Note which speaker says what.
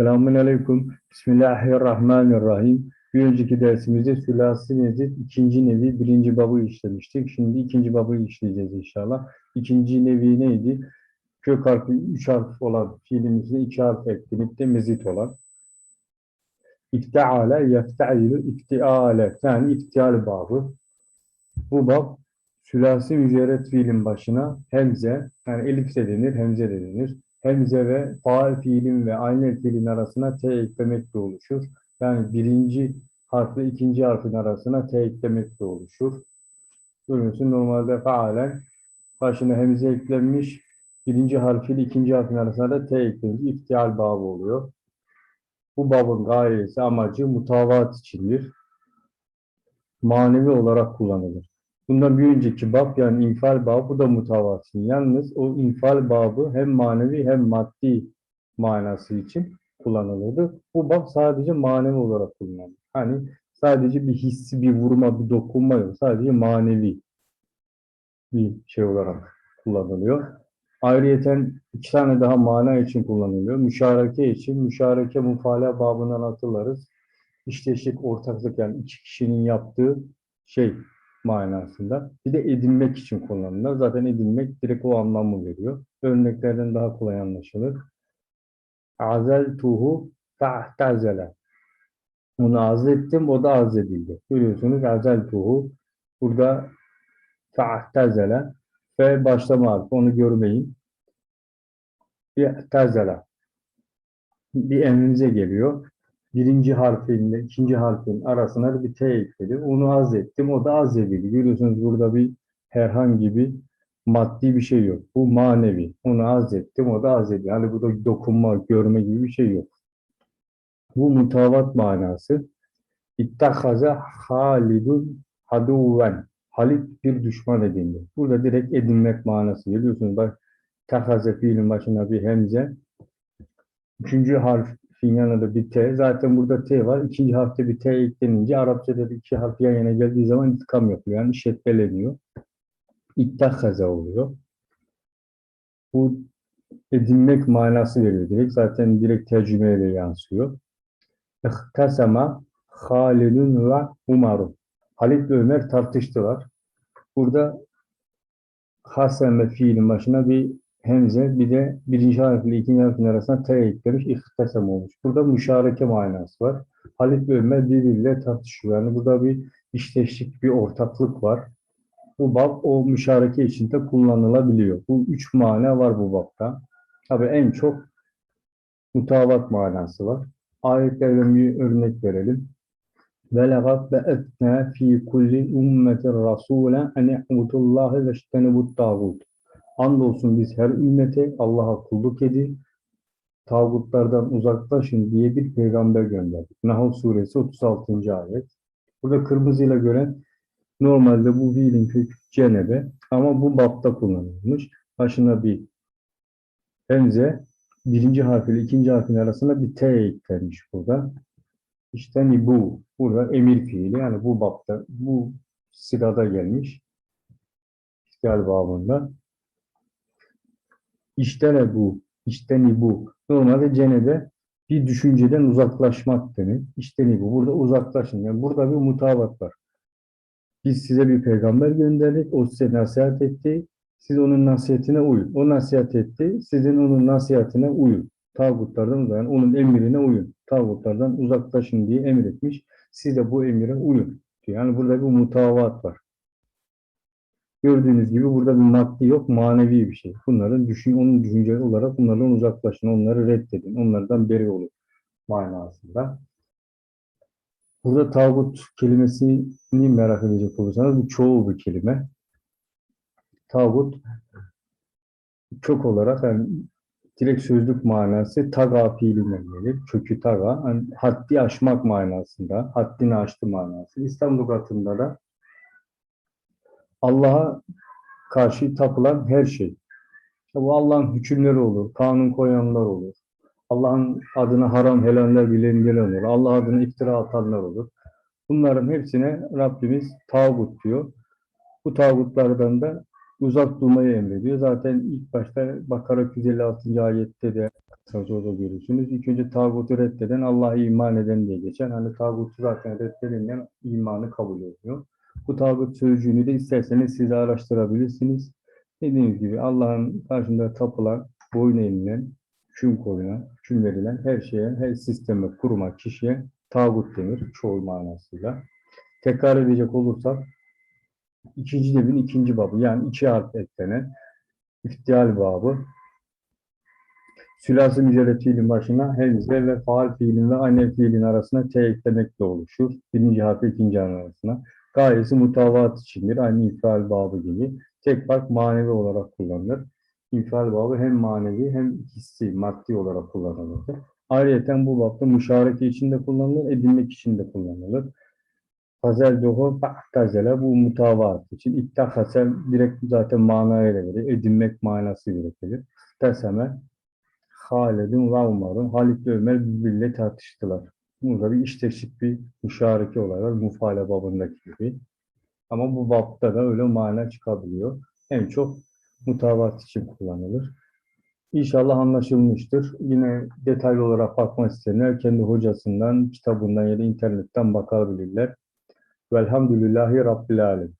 Speaker 1: Selamun Aleyküm. Bismillahirrahmanirrahim. Bir önceki dersimizde sülasi nezir ikinci nevi birinci babı işlemiştik. Şimdi ikinci babı işleyeceğiz inşallah. İkinci nevi neydi? Kök harfi üç harf olan fiilimizde iki harf eklenip de mezit olan. İftiale, yeftailu, iftiale. Yani iftial babı. Bu bab sülasi mücerret fiilin başına hemze, yani elif de denir, hemze de denir. Hemze ve faal fiilin ve aynı fiilin arasına t eklemekle oluşur. Yani birinci harfle ikinci harfin arasına t eklemekle oluşur. Görüyorsun normalde faalen başına hemze eklenmiş, birinci harfiyle ikinci harfin arasına da t eklenmiş. İftial babı oluyor. Bu babın gayesi, amacı mutavat içindir. Manevi olarak kullanılır. Bundan bir önceki bab yani infal babı bu da mutavat için. Yalnız o infal babı hem manevi hem maddi manası için kullanılırdı. Bu bab sadece manevi olarak kullanılır. Hani sadece bir hissi, bir vurma, bir dokunma yok. Sadece manevi bir şey olarak kullanılıyor. Ayrıyeten iki tane daha mana için kullanılıyor. Müşareke için, müşareke mufala babından hatırlarız. İşteşlik, ortaklık yani iki kişinin yaptığı şey manasında. Bir de edinmek için kullanılır. Zaten edinmek direkt o anlamı veriyor. Örneklerden daha kolay anlaşılır. Azeltuhu fa'tazele. Onu azlettim, o da azledildi. Görüyorsunuz azeltuhu. Burada fa'tazele ve başlama harfi, onu görmeyin. Bi'tazele. Bir emrimize geliyor. Birinci harfinle ikinci harfin arasına bir T ekledi. Onu azlettim, o da azledildi. Görüyorsunuz burada bir herhangi bir maddi bir şey yok. Bu manevi. Onu azlettim, o da azledildi. Yani burada dokunma, görme gibi bir şey yok. Bu mutavat manası. İttahaza halidun haduven. Halit bir düşman edindi. Burada direkt edinmek manası. Görüyorsunuz bak tahaze fiilin başına bir hemze. Üçüncü harfin yanında bir T. Zaten burada T var. İkinci harfte bir T eklenince Arapçada bir iki harf yan yana geldiği zaman intikam yapıyor. Yani şeddəleniyor. İttahaze oluyor. Bu edinmek manası veriyor direkt. Zaten direkt tercümeyle yansıyor. İhtasama Halidun ve Umarun. Halit ve Ömer tartıştılar. Burada haseme fiilin başına bir hemze bir de birinci harf ile ikinci harfin arasına t eklemiş ihtasem olmuş. Burada müşareke manası var. Halit ve Ömer birbiriyle tartışıyor. Yani burada bir işteşlik, bir ortaklık var. Bu bab o müşareke içinde kullanılabiliyor. Bu üç mana var bu babda. Tabi en çok mutavat manası var. Ayetlerden bir örnek verelim. وَلَقَدْ بَأَثْنَا ف۪ي كُلِّ اُمَّةٍ رَسُولًا اَنْ اَعْبُدُ اللّٰهِ وَاجْتَنِبُوا الطَّاغُوتِ Andolsun biz her ümmete Allah'a kulluk edin, tağutlardan uzaklaşın diye bir peygamber gönderdik. Nahl suresi 36. ayet. Burada kırmızıyla gören normalde bu fiilin kökü cenebe ama bu bapta kullanılmış. Başına bir hemze, birinci harfiyle ikinci harfin arasında bir T eklenmiş burada. İşte hani bu, burada emir fiili yani bu bapta, bu sırada gelmiş. İhtial babında. İşte ne bu, işte ne bu. Normalde cenebe bir düşünceden uzaklaşmak demek. İşte ne bu, burada uzaklaşın. Yani burada bir mutavat var. Biz size bir peygamber gönderdik, o size nasihat etti. Siz onun nasihatine uyun. O nasihat etti, sizin onun nasihatine uyun. Tağutlardan yani onun emrine uyun. Tağutlardan uzaklaşın diye emretmiş. Siz de bu emire uyun. Yani burada bir mutavat var. Gördüğünüz gibi burada bir maddi yok, manevi bir şey. Bunların düşün, onun düşünce olarak bunlardan uzaklaşın, onları reddedin, onlardan beri olun manasında. Burada tağut kelimesini merak edecek olursanız bu çoğul bir kelime. Tağut çok olarak yani direkt sözlük manası taga fiilinden gelir. Kökü taga, yani haddi aşmak manasında, haddini aştı manası. İslam lügatında da Allah'a karşı tapılan her şey. İşte bu Allah'ın hükümleri olur, kanun koyanlar olur. Allah'ın adına haram helaller bilenler olur. Allah adına iftira atanlar olur. Bunların hepsine Rabbimiz tağut diyor. Bu tağutlardan da uzak durmayı emrediyor. Zaten ilk başta Bakara 256. ayette de orada görürsünüz. İlk önce tağutu reddeden Allah'a iman eden diye geçen. Hani tağutu zaten reddedenler imanı kabul ediyor. Bu tağut sözcüğünü de isterseniz siz araştırabilirsiniz. Dediğim gibi Allah'ın karşında tapılan, boyun eğilen, hüküm koyulan, hüküm verilen her şeye, her sisteme, kuruma, kişiye tağut denir çoğu manasıyla. Tekrar edecek olursak ikinci devin ikinci babı yani iki harf eklenen iftihal babı sülası mücerret fiilin başına hemze ve faal fiilin ve anne fiilin arasına t eklemekle oluşur. Birinci harfi ikinci harf arasına. Gayesi mutavat içindir. Aynı ifal babı gibi. Tek fark manevi olarak kullanılır. İnfial babı hem manevi hem hissi, maddi olarak kullanılır. Ayrıca bu babda müşareke için de kullanılır, edinmek için de kullanılır. Hazel dohu ba'tazele bu mutavat için. İttakasel direkt zaten manaya verir. Edinmek manası gerekir. Teseme Halid'in ve Umar'ın Halid ve Ömer birbiriyle tartıştılar. Burada bir işteşik bir müşareke olay var. Mufale babındaki gibi. Ama bu babda da öyle mana çıkabiliyor. En çok mutavat için kullanılır. İnşallah anlaşılmıştır. Yine detaylı olarak bakmak isteyenler kendi hocasından, kitabından ya da internetten bakabilirler. Velhamdülillahi Rabbil Alem.